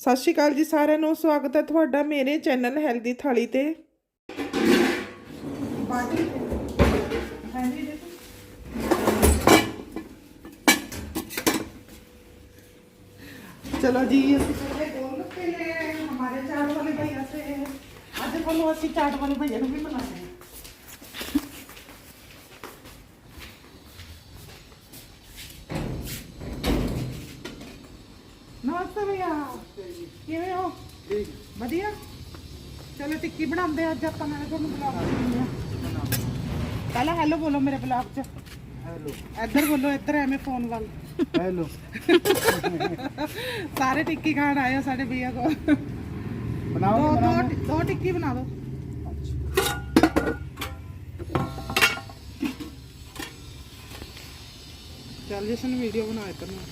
ਸਤਿ ਸ਼੍ਰੀ ਅਕਾਲ ਜੀ ਸਾਰਿਆਂ ਨੂੰ, ਸਵਾਗਤ ਹੈ ਤੁਹਾਡਾ ਮੇਰੇ ਚੈਨਲ ਹੈਲਦੀ ਥਾਲੀ ਤੇ। ਚਲੋ ਜੀ, ਅਸੀਂ ਚਲੇ ਗੋਲ ਕੇ ਹਮਾਰੇ ਚਾਟ ਵਾਲੇ ਭਈਆ ਸੇ। ਅੱਜ ਕੋਲੋਂ ਅਸੀਂ ਚਾਟ ਵਾਲੇ ਭਈਆ ਨੂੰ ਵੀ ਬੁਲਾਉਂਦੇ ਕਿਵੇਂ ਹੋ? ਵਧੀਆ? ਚਲੋ ਟਿੱਕੀ ਬਣਾਉਂਦੇ ਅੱਜ ਆਪਾਂ ਨਾਲੇ ਤੁਹਾਨੂੰ ਬੁਲਾ ਦਿੰਦੇ ਹਾਂ ਪਹਿਲਾਂ ਹੈਲੋ ਬੋਲੋ ਮੇਰੇ ਬਲੌਗ 'ਚ। ਹੈਲੋ ਇੱਧਰ ਬੋਲੋ ਇੱਧਰ ਐਵੇਂ ਫੋਨ ਵੱਲ। ਹੈਲੋ ਸਾਰੇ ਟਿੱਕੀ ਖਾਣ ਆਏ ਹੋ ਸਾਡੇ ਭਈਆ ਕੋਲ। ਬਣਾਓ ਦੋ ਦੋ ਦੋ ਟਿੱਕੀ ਬਣਾ ਦਿਓ ਚੱਲ ਜਸਨ ਵੀਡੀਓ ਬਣਾ ਨਾ।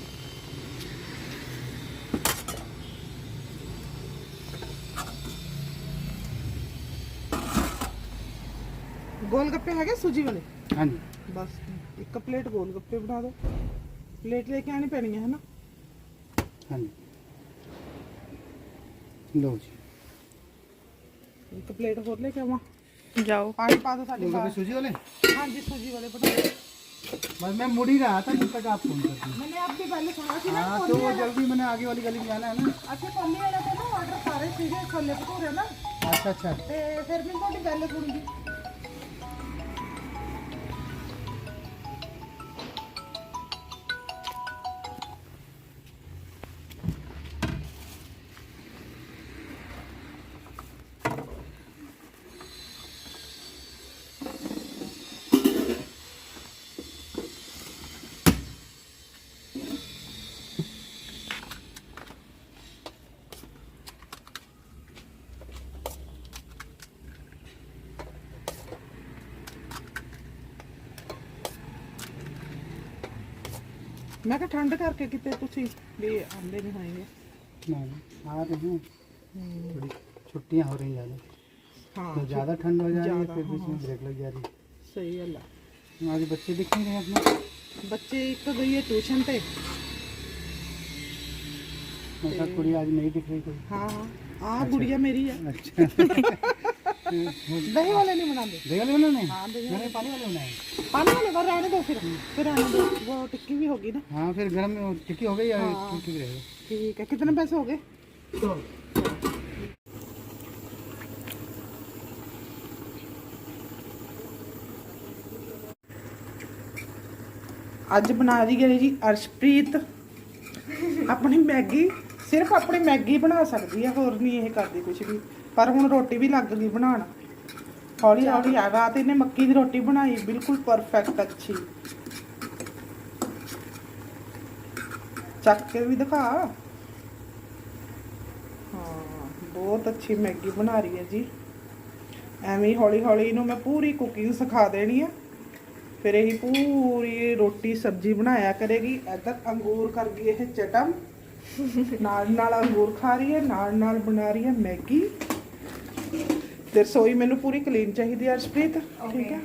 ਗੋਲ ਗੱਪੇ ਹੈਗੇ ਸੂਜੀ ਵਾਲੇ ਹਾਂਜੀ ਬਸ ਇੱਕ ਪਲੇਟ ਗੋਲ ਗੱਪੇ ਬਣਾ ਦਿਓ ਪਲੇਟ ਲੈ ਕੇ ਆਣੀ ਪੈਣੀ ਹੈ ਹਨਾ ਹਾਂਜੀ ਲਓ ਜੀ ਇੱਕ ਪਲੇਟ ਹੋਰ ਲੈ ਕੇ ਆਵਾਂ जाओ ਪਾਣੀ ਪਾ ਦਿਓ ਸਾਡੇ लोगों ਬਾਹਰ के सूजी वाले ਹਾਂਜੀ ਸੂਜੀ ਵਾਲੇ ਬਣਾ ਦਿਓ बस मैं मुड़ ही रहा था जब तक आप फोन करती मैंने आपके पहले सुना ਸੀ ਨਾ हाँ तो वो जल्दी मैंने आगे वाली गली में जाना है ना ਅੱਛਾ ਕੋਲੀ ਵਾਲੇ ਤੇ ਨਾ ਆਰਡਰ ਸਾਰੇ ਸੀਗੇ ਛੋਲੇ ਭਟੂਰੇ ਨਾ अच्छा अच्छा ਤੇ ਫਿਰ ਮੈਂ ਤੁਹਾਡੀ ਗੱਲ ਸੁਣੀ ਮੈਂ ਕਿਹਾ ਠੰਡ ਕਰਕੇ ਕਿਤੇ ਤੁਸੀਂ ਵੀ ਆਂਦੇ ਨਹੀਂ ਹੋਏਗੇ ना ना आ रहे हैं थोड़ी छुट्टियाँ हो रही ज़्यादा ਹਾਂ तो ज़्यादा ठंड हो जा रही है ज़्यादा, फिर बीच में ब्रेक लग जा रही ਸਹੀ ਗੱਲ ਆ है आज बच्चे दिख नहीं रहे अपने ਬੱਚੇ ਇੱਕ ਗਈ ਹੈ ਟਿਊਸ਼ਨ ਤੇ ऐसा कुड़ी आज नहीं दिख रही कोई ਹਾਂ ਹਾਂ ਆਹ ਗੁੜੀਆ ਮੇਰੀ ਆ अच्छा ਦਹੀਂ ਵਾਲੇ ਨਹੀਂ ਬਣਾਉਂਦੇ दही वाले बनाने हैं? हाँ, दही मैंने पानी वाले बनाए ਪਾਣੀ ਵਾਲੇ ਪਰ ਰਹਿਣੇ ਦੋ ਫਿਰ ਫਿਰ ਰਹਿਣੇ ਦੋ ਉਹ ਟਿੱਕੀ ਵੀ ਹੋਗੀ ਨਾ हाँ फिर गर्म में वो टिक्की हो गई या हाँ। ठीक ठीक रहेगा ਠੀਕ ਹੈ ਕਿਤਨੇ ਪੈਸੇ ਹੋ ਗਏ ਅੱਜ ਬਣਾ ਰਹੀ ਹੈ ਜੀ ਅਰਸ਼ਪ੍ਰੀਤ ਆਪਣੀ ਮੈਗੀ ਸਿਰਫ ਆਪਣੀ ਮੈਗੀ ਬਣਾ ਸਕਦੀ ਹੈ ਹੋਰ ਨਹੀਂ ਇਹ ਕਰਦੀ ਕੁਝ ਵੀ ਪਰ ਹੁਣ ਰੋਟੀ ਵੀ ਲੱਗ ਗਈ ਬਣਾਉਣ। ਹੌਲੀ ਹੌਲੀ ਆ ਰਾਤ ਇਹਨੇ ਮੱਕੀ ਦੀ ਰੋਟੀ ਬਣਾਈ ਬਿਲਕੁਲ ਪਰਫੈਕਟ ਅੱਛੀ। ਚੱਕ ਕੇ ਵੀ ਦਿਖਾ। ਹਾਂ ਬਹੁਤ ਅੱਛੀ ਮੈਗੀ ਬਣਾ ਰਹੀ ਹੈ ਜੀ। ਐਵੇਂ ਹੌਲੀ ਹੌਲੀ ਇਹਨੂੰ ਮੈਂ ਪੂਰੀ ਕੁਕਿੰਗ ਸਿਖਾ ਦੇਣੀ ਆ। ਫਿਰ ਇਹ ਪੂਰੀ ਰੋਟੀ ਸਬਜ਼ੀ ਬਣਾਇਆ ਕਰੇਗੀ। ਇੱਧਰ ਅੰਗੂਰ ਕਰ ਗਈ ਇਹ ਚਟਮ। ਨਾਲ ਨਾਲ ਅੰਗੂਰ ਖਾ ਰਹੀ ਹੈ ਨਾਲ ਨਾਲ ਬਣਾ ਰਹੀ ਹੈ ਮੈਗੀ। ਤੇ ਰਸੋਈ ਮੈਨੂੰ ਪੂਰੀ ਕਲੀਨ ਚਾਹੀਦੀ ਹੈ ਅਰਸ਼ਪ੍ਰੀਤ। ਠੀਕ ਹੈ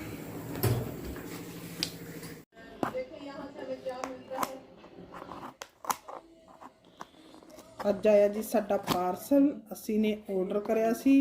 ਅੱਜ ਆਇਆ ਜੀ ਸਾਡਾ ਪਾਰਸਲ ਅਸੀਂ ਨੇ ਆਰਡਰ ਕਰਿਆ ਸੀ।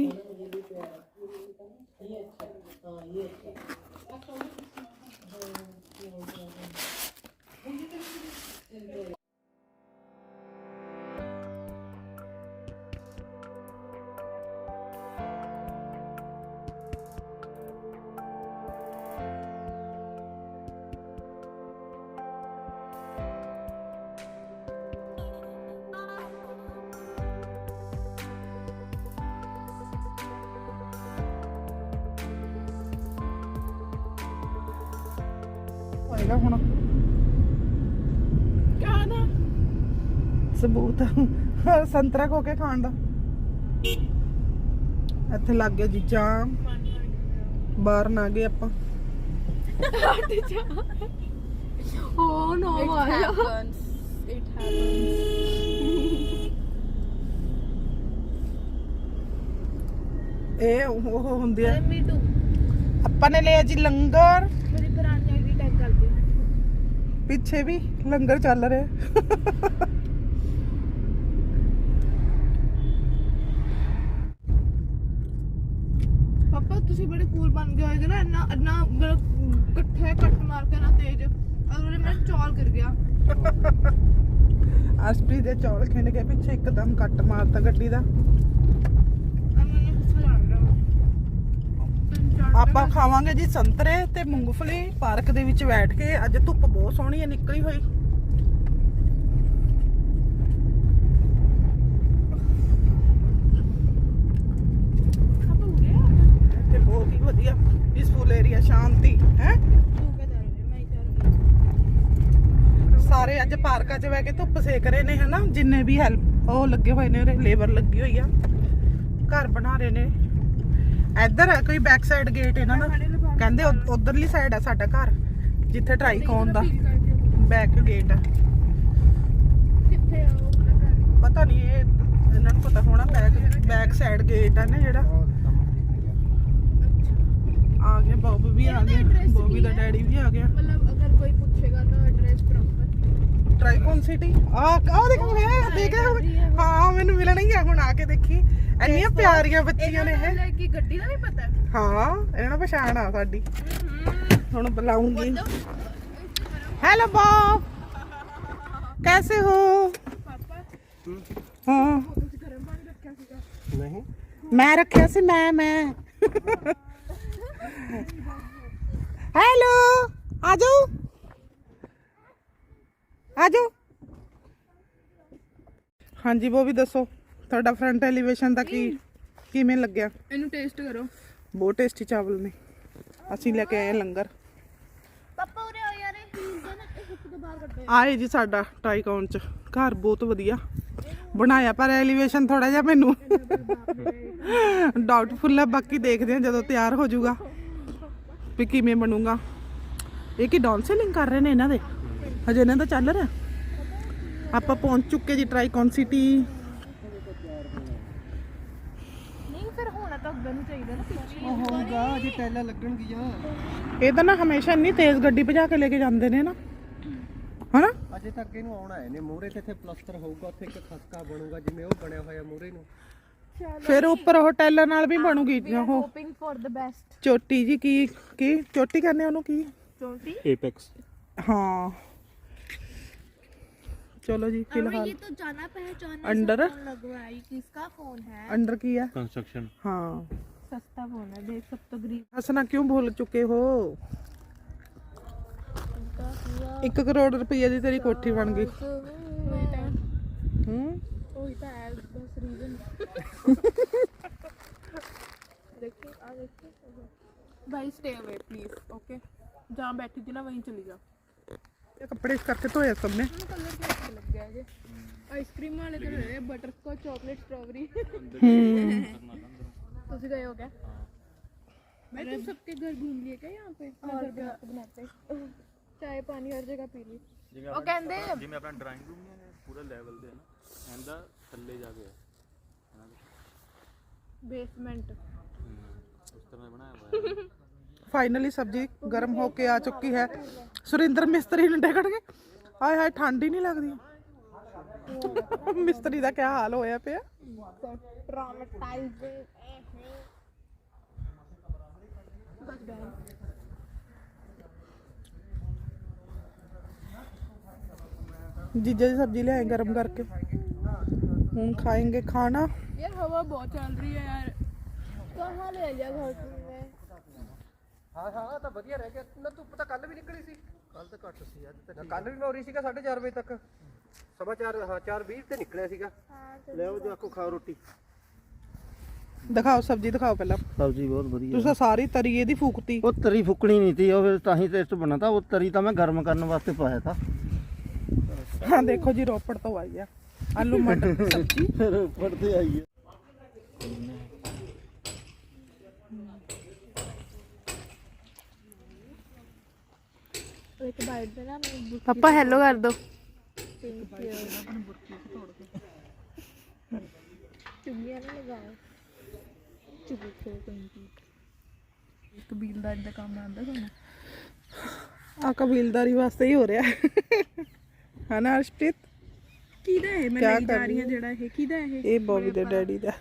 ਹੈਗਾ ਹੁਣ। ਕਾ ਨਾ? ਸਬੂਤ। ਸੰਤਰਾ ਕੋ ਕੇ ਖਾਣ ਦਾ। ਇੱਥੇ ਲੱਗ ਗਿਆ ਜੀ ਜਾਮ। ਬਾਹਰ ਨਾ ਗਏ ਆਪਾਂ। Oh no, it Maya. happens. It happens. ਇਹ ਉਹ ਹੁੰਦੀ ਆ। ਆਪਾਂ ਨੇ ਲਿਆ ਜੀ ਲੰਗਰ। ਪਿੱਛੇ ਵੀ ਲੰਗਰ ਚੱਲ ਰਿਹਾ। ਪਾਪਾ ਤੁਸੀਂ ਬੜੇ ਕੂਲ ਬਣ ਗਏ ਹੋਗੇ ਨਾ ਇੰਨਾ ਇੰਨਾ ਇਕੱਠੇ ਕੱਟ ਮਾਰ ਕੇ ਨਾ ਤੇਜ਼। ਅਗਲੇ ਮੈਂ ਚੌਲ ਕਰ ਗਿਆ। ਅਸਪੀ ਦੇ ਚੌਲ ਖਿੰਡ ਕੇ ਪਿੱਛੇ ਇੱਕਦਮ ਕੱਟ ਮਾਰਤਾ ਗੱਡੀ ਦਾ। ਆਪਾਂ ਖਾਵਾਂਗੇ ਜੀ ਸੰਤਰੇ ਤੇ ਮੂੰਗਫਲੀ ਪਾਰਕ ਦੇ ਵਿੱਚ ਬੈਠ ਕੇ ਅੱਜ ਧੁੱਪ ਬਹੁਤ ਸੋਹਣੀ ਹੈ ਨਿਕਲੀ ਹੋਈ। ਤੇ ਬਹੁਤ ਹੀ ਵਧੀਆ ਪੀਸਫੁਲ ਏਰੀਆ ਸ਼ਾਂਤੀ ਹੈ? ਸਾਰੇ ਅੱਜ ਪਾਰਕਾਂ 'ਚ ਬਹਿ ਕੇ ਧੁੱਪ ਸੇਕ ਰਹੇ ਨੇ ਹਨਾ? ਜਿੰਨੇ ਵੀ ਹੈਲਪ ਉਹ ਲੱਗੇ ਹੋਏ ਨੇ ਲੇਬਰ ਲੱਗੀ ਹੋਈ ਆ। ਘਰ ਬਣਾ ਰਹੇ ਨੇ। ਇੱਧਰ ਹੈ ਕੋਈ ਬੈਕ ਸਾਈਡ ਗੇਟ ਇਹਨਾਂ ਦਾ। ਕਹਿੰਦੇ ਉਧ- ਉਧਰਲੀ ਸਾਈਡ ਆ ਸਾਡਾ ਘਰ। ਜਿੱਥੇ ਟਰਾਈ ਕੌਣ ਦਾ? ਬੈਕ ਗੇਟ ਆ। ਕਿੱਥੇ ਆ ਉਹ ਆਪਣਾ ਘਰ? ਪਤਾ ਨਹੀਂ ਇਹ ਇਹਨਾਂ ਨੂੰ ਪਤਾ ਹੋਣਾ ਬੈਕ ਬੈਕ ਸਾਈਡ ਗੇਟ ਆ। ਨਾ ਜਿਹੜਾ। ਆ ਗਿਆ ਬੌਬ ਵੀ ਆ ਗਿਆ ਬੋਬੀ ਦਾ ਹੈ? ਡੈਡੀ ਵੀ ਆ ਗਿਆ। ਮਤਲਬ ਅਗਰ ਕੋਈ ਪੁੱਛੇਗਾ ਤਾਂ ਐਡਰੈਸ ਪ੍ਰੋਪਰ ਟ੍ਰਾਈਕੋਨ ਸਿਟੀ ਆ ਆ ਦੇਖ ਮੈਂ ਦੇਖਿਆ। ਹਾਂ ਮੈਨੂੰ ਮਿਲਣਾ ਹੀ ਆ ਹੁਣ ਆ ਕੇ ਦੇਖੀ। ਇੰਨੀਆਂ ਪਿਆਰੀਆਂ ਬੱਚੀਆਂ ਨੇ ਇਹ। ਲੈ ਕਿ ਗੱਡੀ ਦਾ ਵੀ ਪਤਾ ਹੈ। ਹਾਂ ਇਹਨਾਂ ਨੂੰ ਪਛਾਣ ਆ ਸਾਡੀ। ਹੁਣ ਬੁਲਾਉਂਗੀ। ਹੈਲੋ ਬੌਬ ਕੈਸੇ ਹੋ? ਨਹੀਂ। ਮੈਂ ਰੱਖਿਆ ਸੀ ਮੈਂ ਮੈਂ। ਹੈਲੋ ਆ ਜਾਓ ਆ ਜਾਓ ਹਾਂਜੀ ਉਹ ਵੀ ਦੱਸੋ ਤੁਹਾਡਾ ਫਰੰਟ ਐਲੀਵੇਸ਼ਨ ਦਾ ਕੀ ਕਿਵੇਂ ਲੱਗਿਆ? ਇਹਨੂੰ ਟੇਸਟ ਕਰੋ। ਬਹੁਤ ਟੇਸਟੀ ਚਾਵਲ ਨੇ। ਅਸੀਂ ਲੈ ਕੇ ਆਏ ਹਾਂ ਲੰਗਰ ਪਾਪਾ ਉਰੇ ਆ ਯਾਰ ਇਹ ਹੀਲ ਦੇ ਨਾ ਇਹ ਹੁੱਕ ਤੋਂ ਬਾਹਰ ਕੱਢੋ ਆਏ ਜੀ ਸਾਡਾ ਟਾਈਕਾਉਨ ਚ। ਘਰ ਬਹੁਤ ਵਧੀਆ। ਬਣਾਇਆ ਪਰ ਐਲੀਵੇਸ਼ਨ ਥੋੜਾ ਜਿਹਾ ਮੈਨੂੰ। ਡਾਊਟਫੁਲ ਹੈ ਬਾਕੀ ਦੇਖਦੇ ਹਾਂ ਜਦੋਂ ਤਿਆਰ ਹੋ ਜਾਊਗਾ ਵੀ ਕਿਵੇਂ ਬਣੂਗਾ। ਇਹ ਕੀ ਡਾਊਨ ਸੀਲਿੰਗ ਕਰ ਰਹੇ ਨੇ ਇਹਨਾਂ ਦੇ? ਹਜੇ ਇਹਨਾਂ ਦਾ ਚੱਲ ਰਿਹਾ? ਆਪਾਂ ਪਹੁੰਚ ਚੁੱਕੇ ਜੀ ਟ੍ਰਾਈਕੌਨ ਸਿਟੀ ਨਹੀਂ ਫਿਰ ਹੋਣਾ ਤਾਂ ਅੱਗੇ ਨੂੰ ਚਾਹੀਦਾ ਨਾ ਪਿੱਛੇ ਉਹ ਹੋਊਗਾ ਜੇ ਟੈਲਾਂ ਲੱਗਣਗੀਆਂ। ਇਹ ਤਾਂ ਨਾ ਹਮੇਸ਼ਾ ਇੰਨੀ ਤੇਜ਼ ਗੱਡੀ ਭਜਾ ਕੇ ਲੈ ਕੇ ਜਾਂਦੇ ਨੇ ਨਾ। ਅਜੇ ਤੱਕ ਇਹਨੂੰ ਆਉਣਾ ਹੈ ਨੇ। ਮੂਹਰੇ ਤੇ ਇੱਥੇ ਪਲਸਟਰ ਹੋਊਗਾ ਉੱਥੇ ਇੱਕ ਖਸਕਾ ਬਣੂਗਾ ਜਿਵੇਂ ਉਹ ਬਣਿਆ ਹੋਇਆ ਮੂਹਰੇ ਨੂੰ। ਫਿਰ ਉੱਪਰ ਉਹ ਟੈਲਾਂ ਨਾਲ ਵੀ ਬਣੂਗੀ ਉਹ। ਹੋਪਿੰਗ ਫॉर ਦ ਬੈਸਟ ਚੋਟੀ ਜੀ ਕੀ ਕੀ? ਚੋਟੀ ਕਰਨੇ ਉਹਨੂੰ ਕੀ? ਚੋਟੀ? एपेक्स ਹਾਂ। चलो जी हमें ये फिलहाल तो जाना पहचाना Under? सा फोन लग रहा है ये किसका फोन है अंडर की है कंस्ट्रक्शन हाँ सस्ता फोन है देख सब तो गरीब हंसना क्यों भूल चुके हो 1 ਕਰੋੜ ਰੁਪਏ ਦੀ ਤੇਰੀ ਕੋਠੀ ਬਣ ਗਈ ਹੂੰ वही तो है बस रीजन देखिए आ देखिए भाई स्टे अवे प्लीज ओके जहाँ बैठी थी ना वहीं चली जा ਇਹ ਕੱਪੜੇ ਇਸ ਕਰਕੇ ਧੋਇਆ ਸਭ ਨੇ कलर कैसे लग गया है आइसक्रीम वाले तो रहे बटर स्कॉच चॉकलेट स्ट्रॉबेरी ਹੂੰ ਤੁਸੀਂ ਗਏ ਹੋ क्या मैं तुम सबके घर घूम लिए क्या यहाँ पे और घर पे बनाते चाय पानी हर जगह पी ली ਉਹ ਕਹਿੰਦੇ ਜਿਵੇਂ ਆਪਣਾ ਡਰਾਇੰਗ ਰੂਮ ਨਹੀਂ ਹੈ ਪੂਰਾ ਲੈਵਲ ਤੇ ਹੈ ਨਾ ਐਂਦਾ ਥੱਲੇ ਜਾ ਕੇ ਹੈ ਬੇਸਮੈਂਟ ਉਸ ਤਰ੍ਹਾਂ ਦਾ ਬਣਾਇਆ ਹੋਇਆ ਹੈ ਫਾਈਨਲੀ ਸਬਜ਼ੀ ਗਰਮ ਹੋ ਕੇ ਆ ਚੁੱਕੀ ਹੈ ਸੁਰਿੰਦਰ ਮਿਸਤਰੀ ਨੂੰ ਡੇਕੜ ਕੇ ਹਾਏ ਹਾਏ ਠੰਡ ਹੀ ਨਹੀਂ ਲੱਗਦੀ ਮਿਸਤਰੀ ਦਾ ਕੀ ਹਾਲ ਹੋਇਆ ਪਿਆ जीजा जी सब्जी ले आए गर्म करके हम खाएंगे खाना यार हवा बहुत चल रही है यार कहाँ ले जा घर ਹਾਂ ਹਾਂ ਤਾਂ ਵਧੀਆ ਰਹਿ ਗਿਆ। ਨਾ ਧੁੱਪ ਕੱਲ ਵੀ ਨਿਕਲੀ ਸੀ। ਕੱਲ ਤਾਂ ਘੱਟ ਸੀ ਅੱਜ ਤਾਂ ਕੱਲ ਵੀ ਮੈਂ ਉਰੀ ਸੀਗਾ 4:30 ਵਜੇ ਤੱਕ। ਸਵਾ 4 ਤੇ ਨਿਕਲਿਆ ਸੀਗਾ। ਲੈ ਆਓ ਜਾਕੋ ਖਾਓ ਰੋਟੀ। ਦਿਖਾਓ ਸਬਜ਼ੀ ਦਿਖਾਓ ਪਹਿਲਾਂ। ਸਬਜ਼ੀ ਬਹੁਤ ਵਧੀਆ। ਤੁਸੀਂ ਸਾਰੀ ਤਰੀ ਇਹਦੀ ਫੂਕਤੀ। ਉਹ ਤਰੀ ਬਣਾ ਤਾ ਤਰੀ ਤਾਂ ਮੈਂ ਗਰਮ ਕਰਨ ਵਾਸਤੇ ਪਾਇਆ ਤਾ। ਹਾਂ ਦੇਖੋ ਜੀ ਰੋਪੜ ਤੋਂ ਆਈ ਆ। ਆਲੂ ਮਟਰ ਸਬਜ਼ੀ। ਰੋਪੜ ਤੇ ਆਈ ਆ। ਇੱਕ ਹੈਲੋ ਕਰ ਦੋ। ਕਬੀਲਦਾਰੀ ਦਾ ਕੰਮ ਆਉਂਦਾ ਤੁਹਾਨੂੰ? ਆ ਕਬੀਲਦਾਰੀ ਵਾਸਤੇ ਹੀ ਹੋ ਰਿਹਾ। ਹਨਾ ਅਰਸ਼ਪ੍ਰੀਤ ਕਿਹਦਾ ਹੈ ਮੈਂ ਕਿਆ ਲਈ ਜਾ ਕਰ ਰਹੀ ਹਾਂ ਰਹੀ ਜਿਹੜਾ ਇਹ ਕਿਹਦਾ ਹੈ ਇਹ ਬੋਬੀ ਦੇ ਡੈਡੀ ਦਾ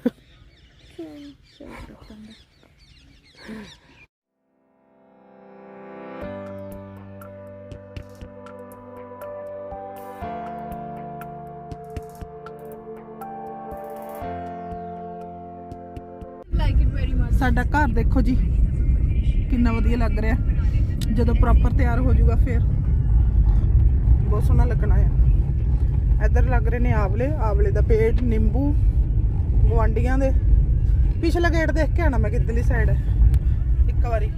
ਲਾਈਕ ਇਟ ਵੈਰੀ ਮਚ ਸਾਡਾ ਘਰ ਦੇਖੋ ਜੀ ਕਿੰਨਾ ਵਧੀਆ ਲੱਗ ਰਿਹਾ ਜਦੋਂ ਪ੍ਰੋਪਰ ਤਿਆਰ ਹੋ ਜਾਊਗਾ ਫਿਰ ਬਹੁਤ ਸੋਹਣਾ ਲੱਗਣਾ ਆ। ਇੱਧਰ ਲੱਗ ਰਹੇ ਨੇ ਆਵਲੇ ਆਵਲੇ ਦਾ ਪੇੜ ਨਿੰਬੂ ਗਵਾਂਡੀਆਂ ਦੇ। ਪਿਛਲਾ ਗੇਟ ਦੇਖ ਕੇ ਆਣਾ ਮੈਂ ਕਿੱਧਰਲੀ ਸਾਈਡ ਇੱਕ ਵਾਰੀ।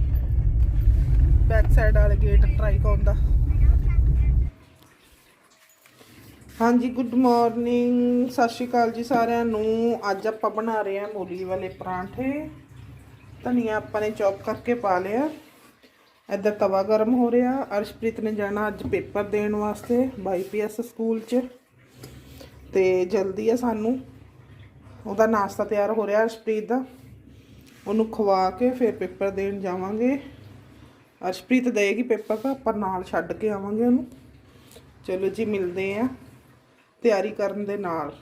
ਬੈਕ ਸਾਈਡ ਵਾਲੇ ਗੇਟ ਟਰਾਈ ਕਰਨ ਦਾ। ਹਾਂਜੀ ਗੁੱਡ ਮਾਰਨਿੰਗ ਸਤਿ ਸ਼੍ਰੀ ਅਕਾਲ ਜੀ ਸਾਰਿਆਂ ਨੂੰ। ਅੱਜ ਆਪਾਂ ਬਣਾ ਰਹੇ ਹਾਂ ਮੂਲੀ ਵਾਲੇ ਪਰਾਂਠੇ। ਧਨੀਆ ਆਪਾਂ ਨੇ ਚੌਪ ਕਰਕੇ ਪਾ ਲਿਆ ਇੱਧਰ ਤਵਾ ਗਰਮ ਹੋ ਰਿਹਾ। ਅਰਸ਼ਪ੍ਰੀਤ ਨੇ ਜਾਣਾ ਅੱਜ ਪੇਪਰ ਦੇਣ ਵਾਸਤੇ ਬਾਈਪੀਐਸ ਸਕੂਲ 'ਚ। ਤੇ ਜਲਦੀ ਆ ਸਾਨੂੰ। ਉਹਦਾ ਨਾਸ਼ਤਾ ਤਿਆਰ ਹੋ ਰਿਹਾ ਅਰਸ਼ਪ੍ਰੀਤ ਦਾ। ਉਹਨੂੰ ਖਵਾ ਕੇ ਫਿਰ ਪੇਪਰ ਦੇਣ ਜਾਵਾਂਗੇ। ਅਰਸ਼ਪ੍ਰੀਤ ਦੇਗੀ ਪੇਪਰ ਤਾਂ ਆਪਾਂ ਨਾਲ ਛੱਡ ਕੇ ਆਵਾਂਗੇ ਉਹਨੂੰ। ਚਲੋ ਜੀ, ਮਿਲਦੇ ਆ ਤਿਆਰੀ ਕਰਨ ਦੇ ਨਾਲ।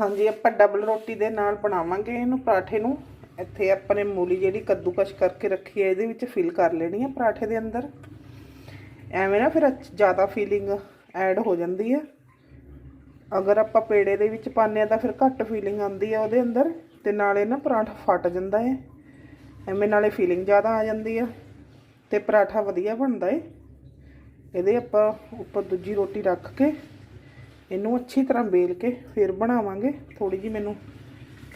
ਹਾਂਜੀ, ਆਪਾਂ ਡਬਲ ਰੋਟੀ ਦੇ ਨਾਲ ਬਣਾਵਾਂਗੇ ਇਹਨੂੰ, ਪਰਾਠੇ ਨੂੰ। ਇੱਥੇ ਆਪਾਂ ਨੇ ਮੂਲੀ ਜਿਹੜੀ ਕੱਦੂਕਸ਼ ਕਰਕੇ ਰੱਖੀ ਹੈ, ਇਹਦੇ ਵਿੱਚ ਫਿਲ ਕਰ ਲੈਣੀ ਹੈ ਪਰਾਠੇ ਦੇ ਅੰਦਰ। ਐਵੇਂ ਨਾ ਫਿਰ ਅੱਛ- ਜ਼ਿਆਦਾ ਫੀਲਿੰਗ ਐਡ ਹੋ ਜਾਂਦੀ ਹੈ। ਅਗਰ ਆਪਾਂ ਪੇੜੇ ਦੇ ਵਿੱਚ ਪਾਉਂਦੇ ਆ ਤਾਂ ਫਿਰ ਘੱਟ ਫੀਲਿੰਗ ਆਉਂਦੀ ਹੈ ਉਹਦੇ ਅੰਦਰ ਤੇ ਨਾਲੇ ਨਾ ਪਰਾਠਾ ਫਟ ਜਾਂਦਾ ਹੈ। ਐਵੇਂ ਨਾਲੇ ਫੀਲਿੰਗ ਜ਼ਿਆਦਾ ਆ ਜਾਂਦੀ ਹੈ ਤੇ ਪਰਾਠਾ ਵਧੀਆ ਬਣਦਾ ਹੈ। ਇਹਦੇ ਆਪਾਂ ਉੱਪਰ ਦੂਜੀ ਰੋਟੀ ਰੱਖ ਕੇ ਇਹਨੂੰ ਅੱਛੀ ਤਰ੍ਹਾਂ ਵੇਲ ਕੇ ਫਿਰ ਬਣਾਵਾਂਗੇ। ਥੋੜੀ ਜੀ ਮੈਨੂੰ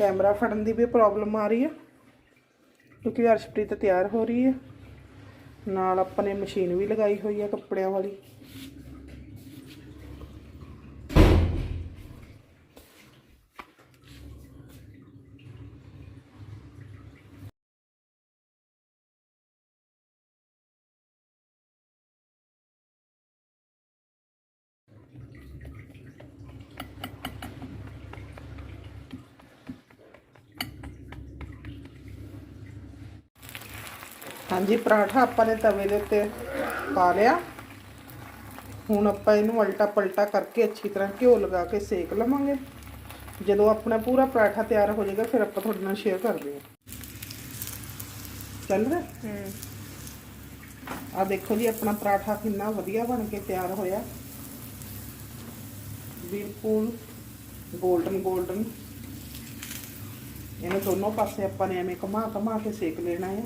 ਕੈਮਰਾ ਫੜਨ ਦੀ ਵੀ ਪ੍ਰੋਬਲਮ ਆ ਰਹੀ ਹੈ ਕਿਉਂਕਿ ਅਰਸ਼ਪ੍ਰੀਤ ਤਿਆਰ ਹੋ ਰਹੀ ਹੈ ਨਾਲ ਆਪਾਂ ਨੇ ਮਸ਼ੀਨ ਵੀ ਲਗਾਈ ਹੋਈ ਹੈ ਕੱਪੜਿਆਂ ਵਾਲੀ। ਹਾਂਜੀ, ਪਰਾਠਾ ਆਪਾਂ ਨੇ ਤਵੇ ਦੇ ਉੱਤੇ ਪਾ ਲਿਆ। ਹੁਣ ਆਪਾਂ ਇਹਨੂੰ ਉਲਟਾ ਪਲਟਾ ਕਰਕੇ ਅੱਛੀ ਤਰ੍ਹਾਂ ਘਿਓ ਲਗਾ ਕੇ ਸੇਕ ਲਵਾਂਗੇ। ਜਦੋਂ ਆਪਣਾ ਪੂਰਾ ਪਰਾਠਾ ਤਿਆਰ ਹੋ ਜਾਏਗਾ, ਫਿਰ ਆਪਾਂ ਤੁਹਾਡੇ ਨਾਲ ਸ਼ੇਅਰ ਕਰਦੇ ਹਾਂ। ਚੱਲ ਰਿਹਾ? ਹੂੰ ਆ ਦੇਖੋ ਜੀ, ਆਪਣਾ ਪਰਾਠਾ ਕਿੰਨਾ ਵਧੀਆ ਬਣ ਕੇ ਤਿਆਰ ਹੋਇਆ। ਬਿਲਕੁਲ 골ਡਨ 골ਡਨ ਇਹਨੂੰ ਦੋਨੋਂ ਪਾਸੇ ਆਪਾਂ ਨੇ ਐਵੇਂ ਘੁਮਾ ਘੁਮਾ ਕੇ ਸੇਕ ਲੈਣਾ ਹੈ।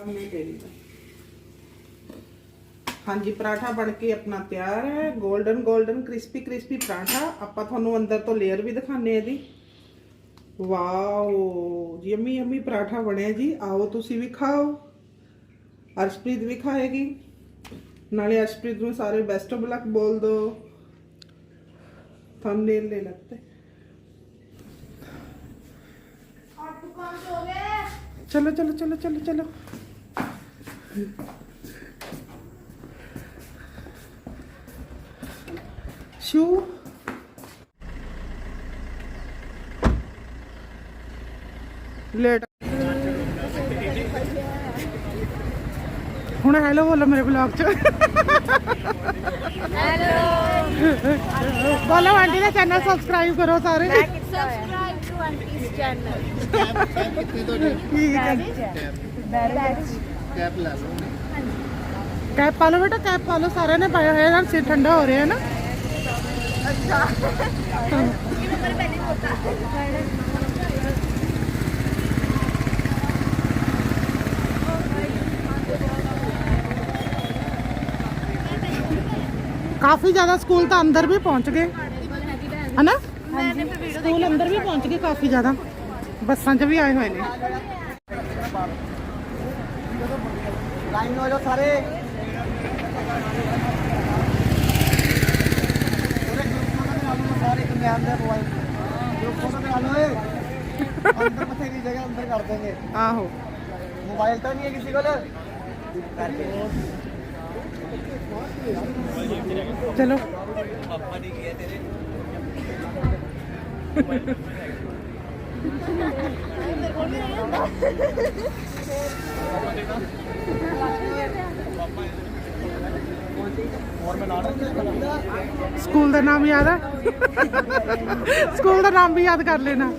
ਸਾਹਮਣੇ ਤੇਰੀ ਦਾ ਹਾਂਜੀ ਪਰਾਠਾ ਬਣ ਕੇ ਆਪਣਾ ਤਿਆਰ ਹੈ golden golden crispy crispy paratha ਆਪਾਂ ਤੁਹਾਨੂੰ ਅੰਦਰ ਤੋਂ ਲੇਅਰ ਵੀ ਦਿਖਾਣੇ ਇਹਦੀ ਵਾਓ ਯਮੀ ਯਮੀ ਪਰਾਠਾ ਬਣਿਆ ਜੀ ਆਓ ਤੁਸੀਂ ਵੀ ਖਾਓ ਅਰਸ਼ਪ੍ਰੀਤ ਵੀ ਖਾਏਗੀ ਨਾਲੇ ਅਰਸ਼ਪ੍ਰੀਤ ਨੂੰ ਸਾਰੇ ਬੈਸਟ ਆਫ ਲੱਕ ਬੋਲ ਦੋ ਥੰਬਨੇਲ ਲੈ ਲੱਗਤੇ ਚਲੋ ਚਲੋ ਚਲੋ ਚਲੋ ਚਲੋ ਸ਼ੂ ਲੇਟ ਹੁਣ ਹੈਲੋ ਬੋਲੋ ਮੇਰੇ ਬਲੌਗ ਚ। ਹੈਲੋ ਬੋਲੋ ਆਂਟੀ ਦਾ ਚੈਨਲ ਸਬਸਕ੍ਰਾਈਬ ਕਰੋ ਸਾਰੇ। ਸਬਸਕ੍ਰਾਈਬ ਟੂ ਆਂਟੀਜ਼ ਚੈਨਲ ਠੀਕ ਹੈ। ਕੈਪ ਲੈ ਲਓ ਕੈਪ ਪਾ ਲਓ ਬੇਟਾ ਕੈਪ ਪਾ ਲਓ ਸਾਰਿਆਂ ਨੇ ਪਾਇਆ ਹੋਇਆ ਨਾਲ ਸਿਰ ਠੰਡਾ ਹੋ ਰਿਹਾ ਹੈ ਨਾ ਕਾਫੀ ਜ਼ਿਆਦਾ ਸਕੂਲ ਤਾਂ ਅੰਦਰ ਵੀ ਪਹੁੰਚ ਗਏ ਹਨਾ ਸਕੂਲ ਅੰਦਰ ਵੀ ਪਹੁੰਚ ਗਏ ਕਾਫੀ ਜ਼ਿਆਦਾ ਬੱਸਾਂ 'ਚ ਵੀ ਆਏ ਹੋਏ ਨੇ ਲਾਈਨ ਹੋ ਜਾਓ ਸਾਰੇ। ਸਾਰੇ ਕਮਿਆਨ ਦੇ ਮੋਬਾਈਲ ਜੋ ਫੋਟੋ ਬਣਾ ਲਓ ਅੰਦਰ ਬਥੇਰੀ ਜਗ੍ਹਾ ਅੰਦਰ ਕਰ ਦੇਂਗੇ ਆਹੋ। ਮੋਬਾਈਲ ਤਾਂ ਨਹੀਂ ਹੈ ਕਿਸੇ ਕੋਲ। ਚਲੋ। ਸਕੂਲ ਦਾ ਨਾਮ ਯਾਦ ਆ? ਸਕੂਲ ਦਾ ਨਾਮ ਵੀ ਯਾਦ ਕਰ ਲੈਣਾ।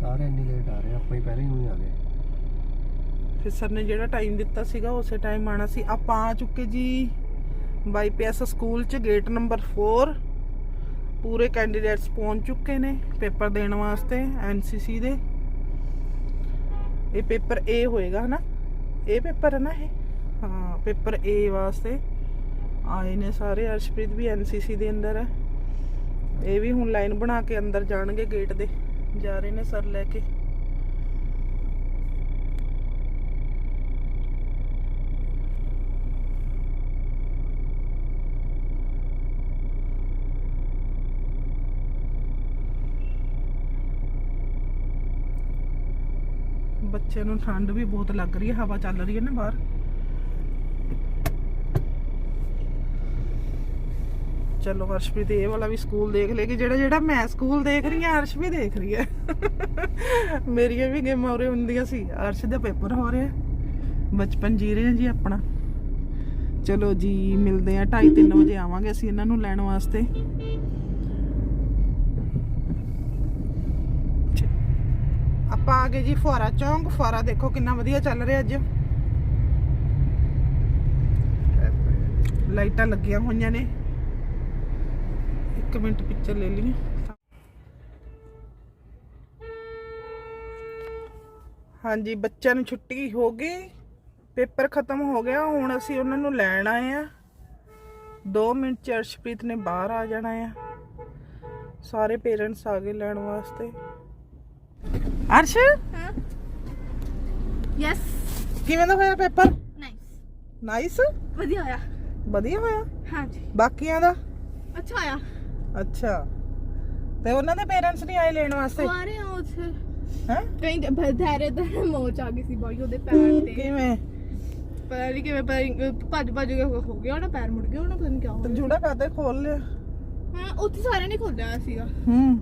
ਸਾਰੇ ਇੰਨੀ ਲੇਟ ਆ ਰਹੇ ਆਪਾਂ ਹੀ ਪਹਿਲਾਂ ਹੀ ਹੁਣੀ ਆ ਗਏ। ਫਿਰ ਸਰ ਨੇ ਜਿਹੜਾ ਟਾਈਮ ਦਿੱਤਾ ਸੀਗਾ ਉਸੇ ਟਾਈਮ ਆਣਾ ਸੀ। ਆਪਾਂ ਆ ਚੁੱਕੇ ਜੀ। ਬਾਈਪੀਐਸ ਸਕੂਲ ਚ ਗੇਟ ਨੰਬਰ 4 ਪੂਰੇ ਕੈਂਡੀਡੇਟਸ ਪਹੁੰਚ ਚੁੱਕੇ ਨੇ ਪੇਪਰ ਦੇਣ ਵਾਸਤੇ ਐਨਸੀਸੀ ਦੇ। ਇਹ ਪੇਪਰ A ਹੋਏਗਾ ਹਨਾ? ਇਹ ਪੇਪਰ ਹੈ ਨਾ ਇਹ? ਹਾਂ, ਪੇਪਰ A ਵਾਸਤੇ ਆਏ ਨੇ ਸਾਰੇ। ਅਰਸ਼ਪ੍ਰੀਤ ਵੀ ਐਨਸੀਸੀ ਦੇ ਅੰਦਰ ਹੈ। ਇਹ ਵੀ ਹੁਣ ਲਾਈਨ ਬਣਾ ਕੇ ਅੰਦਰ ਜਾਣਗੇ ਗੇਟ ਦੇ। ਜਾ ਰਹੇ ਨੇ ਸਰ ਲੈ ਕੇ। ਬੱਚੇ ਨੂੰ ਠੰਡ ਵੀ ਬਹੁਤ ਲੱਗ ਰਹੀ ਹੈ, ਹਵਾ ਚੱਲ ਰਹੀ ਹੈ ਨਾ ਬਾਹਰ। ਚਲੋ ਹਰਸ਼ਪ੍ਰੀਤ, ਇਹ ਵਾਲਾ ਵੀ ਸਕੂਲ ਦੇਖ ਲੇਗੀ ਜਿਹੜਾ ਜਿਹੜਾ ਮੈਂ ਸਕੂਲ ਦੇਖ ਰਹੀ ਹਾਂ ਅਰਸ਼ ਵੀ ਦੇਖ ਰਹੀ ਹੈ। ਮੇਰੀਆਂ ਵੀ ਗੇਮਾਂ ਉਰੇ ਹੁੰਦੀਆਂ ਸੀ ਅਰਸ਼ ਦਾ ਪੇਪਰ ਹੋ ਰਿਹਾ ਬਚਪਨ ਜੀ ਰਹੇ ਹਾਂ ਜੀ ਆਪਣਾ। ਚਲੋ ਜੀ, ਮਿਲਦੇ ਆ 2:30 ਵਜੇ ਆਵਾਂਗੇ ਅਸੀਂ ਇਹਨਾਂ ਨੂੰ ਲੈਣ ਵਾਸਤੇ। ਆਪਾਂ ਆ ਗਏ ਜੀ ਫੁਆਰਾ ਚੌਂਕ। ਫੁਆਰਾ ਦੇਖੋ ਕਿੰਨਾ ਵਧੀਆ ਚੱਲ ਰਿਹਾ ਅੱਜ। ਲਾਈਟਾਂ ਲੱਗੀਆਂ ਹੋਈਆਂ ਨੇ। 1 ਮਿੰਟ ਪਿਕਚਰ ਲੈ ਲਈ ਹਾਂਜੀ, ਬੱਚਿਆਂ ਨੂੰ ਛੁੱਟੀ ਹੋ ਗਈ। ਪੇਪਰ ਖਤਮ ਹੋ ਗਿਆ। ਹੁਣ ਅਸੀਂ ਉਹਨਾਂ ਨੂੰ ਲੈਣ ਆਏ ਆ। 2 ਮਿੰਟ ਚ ਅਰਸ਼ਪ੍ਰੀਤ ਨੇ ਬਾਹਰ ਆ ਜਾਣਾ ਆ। ਸਾਰੇ ਪੇਰੈਂਟਸ ਆ ਗਏ ਲੈਣ ਵਾਸਤੇ। ਅਰਸ਼ ਯੈਸ ਕਿਵੇਂ ਦਾ ਹੋਇਆ ਪੇਪਰ? ਨਾਈਸ ਨਾਈਸ ਵਧੀਆ ਆਇਆ ਵਧੀਆ ਹੋਇਆ? ਹਾਂਜੀ। ਬਾਕੀਆਂ ਦਾ? ਅੱਛਾ ਆਇਆ ਅੱਛਾ। ਤੇ ਉਹਨਾਂ ਦੇ ਪੇਰੈਂਟਸ ਨਹੀਂ ਆਏ ਲੈਣ ਵਾਸਤੇ? ਉਹ ਆ ਉੱਥੇ। ਹੈ? ਕਈ ਬਧਾਰੇ ਦਾ ਮੋਚ ਆ ਗਈ ਸੀ ਬਾਈ ਉਹਦੇ ਪੈਰ ਤੇ। ਕਿਵੇਂ? ਪਤਾ ਨਹੀਂ ਕਿਵੇਂ ਪਤਾ ਨੀ, ਭੱਜ ਭੱਜ ਕੇ ਹੋ ਗਿਆ ਉਹਦਾ ਪੈਰ ਮੁੜ ਗਿਆ ਉਹਦਾ ਪਤਾ ਨਹੀਂ ਕਿਆ ਹੋ ਗਿਆ। ਜੂੜਾ ਕਾਦੇ ਖੋਲ ਲਿਆ? ਹਾਂ ਉੱਥੇ ਸਾਰਿਆਂ ਨੇ ਖੋਲਿਆ ਸੀਗਾ। ਹੂੰ।